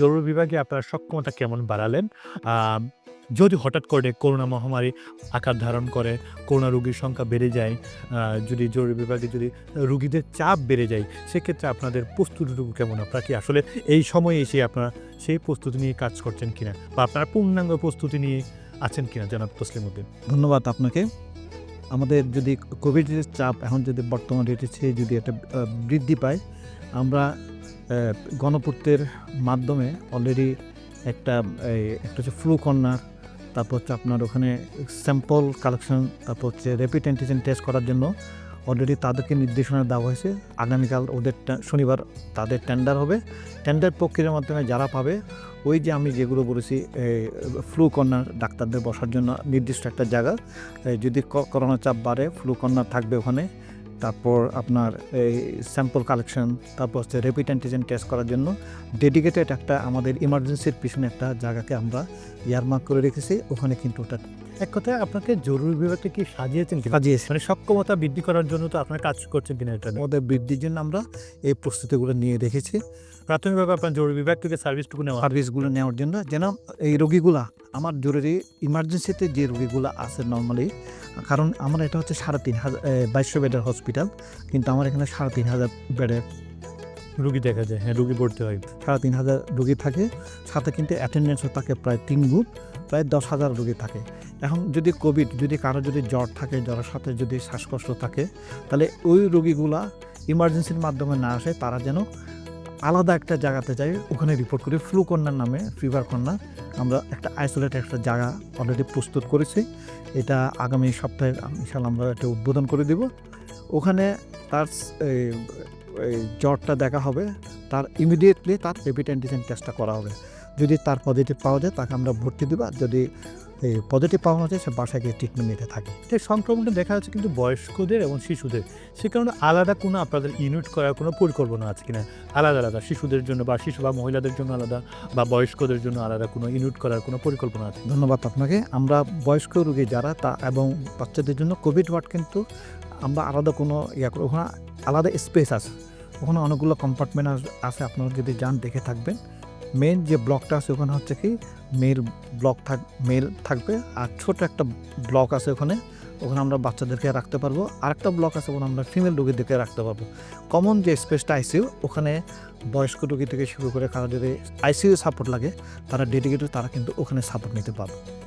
জরুরি বিভাগে আপনার সক্ষমতা কেমন বাড়ালেন? যদি হঠাৎ করে করোনা মহামারী আকার ধারণ করে, করোনা রোগীর সংখ্যা বেড়ে যায় যদি জরুরি বিভাগে যদি রুগীদের চাপ বেড়ে যায়, সেক্ষেত্রে আপনাদের প্রস্তুতিটুকু কেমন? আপনারা কি আসলে এই সময়ে এসে আপনারা সেই প্রস্তুতি নিয়ে কাজ করছেন কিনা? বা আপনারা পূর্ণাঙ্গ প্রস্তুতি নিয়ে আছেন কিনা? জনাব তসলিম উদ্দিন। ধন্যবাদ আপনাকে। আমাদের যদি কোভিডের চাপ এখন যদি বর্তমান রেটে যদি একটা বৃদ্ধি পায়, আমরা গণপূর্তের মাধ্যমে অলরেডি একটা একটা হচ্ছে ফ্লু কর্নার তারপর হচ্ছে আপনার ওখানে স্যাম্পল কালেকশন তারপর হচ্ছে র্যাপিড অ্যান্টিজেন টেস্ট করার জন্য অলরেডি তাদেরকে নির্দেশনা দেওয়া হয়েছে। আগামীকাল ওদের শনিবার তাদের টেন্ডার হবে। টেন্ডার প্রক্রিয়ার মাধ্যমে যারা পাবে, ওই যে আমি যেগুলো বলেছি ফ্লু কর্নার ডাক্তারদের বসার জন্য নির্দিষ্ট একটা জায়গা যদি করোনা চাপ বাড়ে ফ্লু কর্নার থাকবে ওখানে তারপর আপনার এই স্যাম্পল কালেকশন তারপর হচ্ছে র্যাপিড অ্যান্টিজেন টেস্ট করার জন্য ডেডিকেটেড একটা আমাদের ইমার্জেন্সির পিছনে একটা জায়গাকে আমরা ইয়ারমার্ক করে রেখেছি ওখানে কিন্তু ওটা এক কথায় আপনাকে জরুরি বিভাগটা কি সাজিয়েছেন সাজিয়েছি। মানে সক্ষমতা বৃদ্ধি করার জন্য তো আপনার কাজ করছেন কিনা এটা আমাদের বৃদ্ধির জন্য আমরা এই প্রস্তুতিগুলো নিয়ে রেখেছি। প্রাথমিকভাবে আপনার জরুরি বিভাগ থেকে সার্ভিসটুকু নেওয়া। সার্ভিসগুলো নেওয়ার জন্য যেন এই রোগীগুলা আমার জরুরি ইমার্জেন্সিতে যে রোগীগুলো আছে নর্মালি কারণ আমার এটা হচ্ছে সাড়ে তিন হাজার বাইশশো বেডের হসপিটাল কিন্তু আমার এখানে সাড়ে তিন হাজার বেডের রুগী দেখা যায় হ্যাঁ রুগী ভর্তি হয়। সাড়ে তিন হাজার রুগী থাকে সাথে কিন্তু অ্যাটেন্ডেন্সও থাকে প্রায় তিন গুণ প্রায় দশ হাজার রুগী থাকে। এখন যদি কোভিড যদি কারও যদি জ্বর থাকে জ্বরের সাথে যদি শ্বাসকষ্ট থাকে তাহলে ওই রোগীগুলা ইমার্জেন্সির মাধ্যমে না আসে তারা যেন আলাদা একটা জায়গাতে যায় ওখানে রিপোর্ট করি। ফ্লু কন্যার নামে ফিভার কর্নার আমরা একটা আইসোলেট একটা জায়গা অলরেডি প্রস্তুত করেছি। এটা আগামী সপ্তাহে ইনশাল্লাহ আমরা এটা উদ্বোধন করে দিব। ওখানে তার জ্বরটা দেখা হবে। তার ইমিডিয়েটলি তার রেপিড অ্যান্টিজেন টেস্টটা করা হবে। যদি তার পজিটিভ পাওয়া যায়, তাকে আমরা ভর্তি দেবো। যদি পজিটিভ পাওয়া যায় সে বাসায় গিয়ে ট্রিটমেন্ট নিতে থাকে। এই সংক্রমণটা দেখা যাচ্ছে কিন্তু বয়স্কদের এবং শিশুদের। সে কারণে আলাদা কোনো আপনাদের ইউনিট করার কোনো পরিকল্পনা আছে কিনা? আলাদা আলাদা শিশুদের জন্য বা শিশু বা মহিলাদের জন্য আলাদা বা বয়স্কদের জন্য আলাদা কোনো ইউনিট করার কোনো পরিকল্পনা আছে? ধন্যবাদ আপনাকে। আমরা বয়স্ক রোগী যারা, তা এবং বাচ্চাদের জন্য কোভিড ওয়ার্ড কিন্তু আমরা আলাদা কোনো ইয়া করি ওখানে আলাদা স্পেস আছে। ওখানে অনেকগুলো কম্পার্টমেন্ট আছে, আপনারা যদি যান দেখে থাকবেন। মেন যে ব্লকটা আছে, ওখানে হচ্ছে কি মেল ব্লক থাক মেল থাকবে আর ছোট একটা ব্লক আছে ওখানে ওখানে আমরা বাচ্চাদেরকে রাখতে পারব। আর একটা ব্লক আছে ওখানে আমরা ফিমেল রোগীদেরকে রাখতে পারব। কমন যে স্পেসটা আইসিইউ ওখানে বয়স্ক রুগী থেকে শুরু করে কারও যদি আইসিইউ সাপোর্ট লাগে, তারা ডেডিকেটেড তারা কিন্তু ওখানে সাপোর্ট নিতে পারবে।